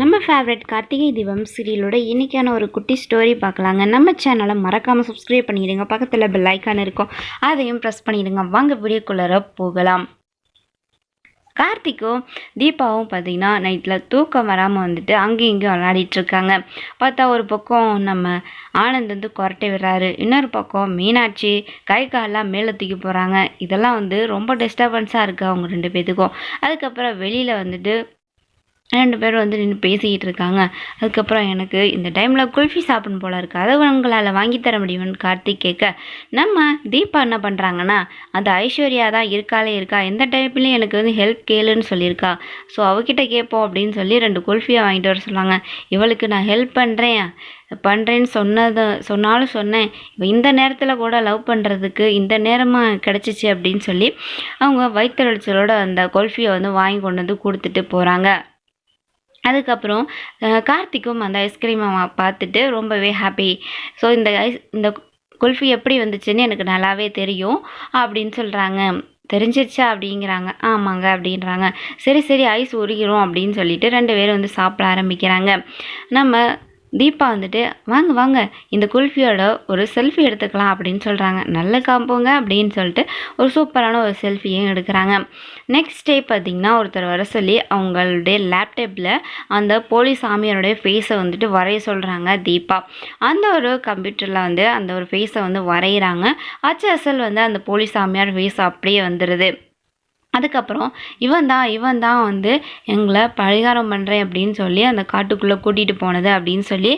நம்ம ஃபேவரட் கார்த்திகை தீபம் சீரியலோட இன்றைக்கான ஒரு குட்டி ஸ்டோரி பார்க்கலாங்க. நம்ம சேனலை மறக்காமல் சப்ஸ்கிரைப் பண்ணிடுங்க. பக்கத்தில் பெல் ஐக்கான் இருக்கும். அதையும் ப்ரெஸ் பண்ணிடுங்க. வாங்க வீடியோக்குள்ளார போகலாம். கார்த்திக்கும் தீபாவும் பார்த்திங்கன்னா நைட்டில் தூக்கம் வராமல் வந்துட்டு அங்கேயும் இங்கேயும் விளையாடிட்டு இருக்காங்க. பார்த்தா ஒரு பக்கம் நம்ம ஆனந்த் வந்து குரட்டை விடுறாரு. இன்னொரு பக்கம் மீனாட்சி கை காலெலாம் மேலே தூக்கி போகிறாங்க இதெல்லாம் வந்து ரொம்ப டிஸ்டர்பன்ஸாக இருக்குது அவங்க ரெண்டு பேத்துக்கும். அதுக்கப்புறம் வெளியில் வந்துட்டு ரெண்டு பேரும் வந்து நின்று பேசிக்கிட்டு இருக்காங்க அதுக்கப்புறம் எனக்கு இந்த டைமில் குல்ஃபி சாப்பிடணும் போல இருக்குது அதை உங்களால் வாங்கி தர முடியும்னு கார்த்திக் கேட்க நம்ம தீபா என்ன பண்ணுறாங்கன்னா அந்த ஐஸ்வர்யா தான் இருக்காளே இருக்கா? எந்த டைப்லையும் எனக்கு வந்து ஹெல்ப் கேளுன்னு சொல்லியிருக்கா. ஸோ அவகிட்ட கேட்போம் அப்படின்னு சொல்லி ரெண்டு குல்ஃபியை வாங்கிட்டு வர சொன்னாங்க. இவளுக்கு நான் ஹெல்ப் பண்ணுறேன் பண்ணுறேன்னு சொன்னது சொன்னாலும் சொன்னேன். இப்போ இந்த நேரத்தில் கூட லவ் பண்ணுறதுக்கு இந்த நேரமாக கிடச்சிச்சு அப்படின்னு சொல்லி அவங்க வயிற்றுச்சலோட அந்த குல்ஃபியை வந்து வாங்கி கொண்டு வந்து கொடுத்துட்டு போகிறாங்க அதுக்கப்புறம் கார்த்திக்கும் அந்த ஐஸ்கிரீமை பார்த்துட்டு ரொம்பவே ஹாப்பி ஸோ இந்த ஐஸ் இந்த குல்ஃபி எப்படி வந்துச்சுன்னு எனக்கு நல்லாவே தெரியும். அப்படின்னு சொல்கிறாங்க தெரிஞ்சிருச்சா அப்படிங்கிறாங்க. ஆமாங்க அப்படின்றாங்க. சரி சரி ஐஸ் உருகிரும் அப்படின்னு சொல்லிட்டு ரெண்டு பேரும் வந்து சாப்பிட ஆரம்பிக்கிறாங்க. நம்ம தீபா வந்துட்டு வாங்க வாங்க இந்த குல்ஃபியோட ஒரு செல்ஃபி எடுத்துக்கலாம் அப்படின்னு சொல்கிறாங்க நல்ல காம்போங்க அப்படின்னு சொல்லிட்டு ஒரு சூப்பரான ஒரு செல்ஃபியும் எடுக்கிறாங்க. நெக்ஸ்ட் டே பார்த்திங்கன்னா ஒருத்தர் வர சொல்லி அவங்களுடைய லேப்டாப்பில் அந்த போலி சாமியாருடைய ஃபேஸை வந்துட்டு வரைய சொல்கிறாங்க தீபா அந்த ஒரு கம்ப்யூட்டரில் வந்து அந்த ஒரு ஃபேஸை வந்து வரைகிறாங்க அச்சு அசல் வந்து அந்த போலி சாமியார் ஃபேஸ் அப்படியே வந்துடுது அதுக்கப்புறம் இவன் தான் இவன் தான் வந்து எங்களை பரிகாரம் பண்ணுறேன் அப்படின்னு சொல்லி அந்த காட்டுக்குள்ளே கூட்டிகிட்டு போனது அப்படின்னு சொல்லி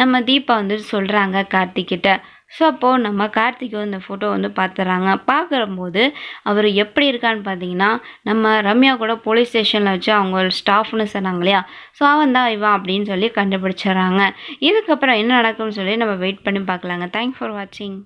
நம்ம தீபா வந்து சொல்கிறாங்க கார்த்திக்கிட்ட ஸோ அப்போது நம்ம கார்த்திக் இந்த ஃபோட்டோ வந்து பார்த்துறாங்க. பார்க்குறம்போது அவர் எப்படி இருக்கான்னு பார்த்தீங்கன்னா நம்ம ரம்யா கூட போலீஸ் ஸ்டேஷனில் வச்சு அவங்க ஒரு ஸ்டாஃப்னு சொன்னாங்க இல்லையா? ஸோ அவன் தான் இவன் அப்படின்னு சொல்லி கண்டுபிடிச்சிடுறாங்க. இதுக்கப்புறம் என்ன நடக்கும்னு சொல்லி நம்ம வெயிட் பண்ணி பார்க்கலாங்க. தேங்க்ஸ் ஃபார் வாட்சிங்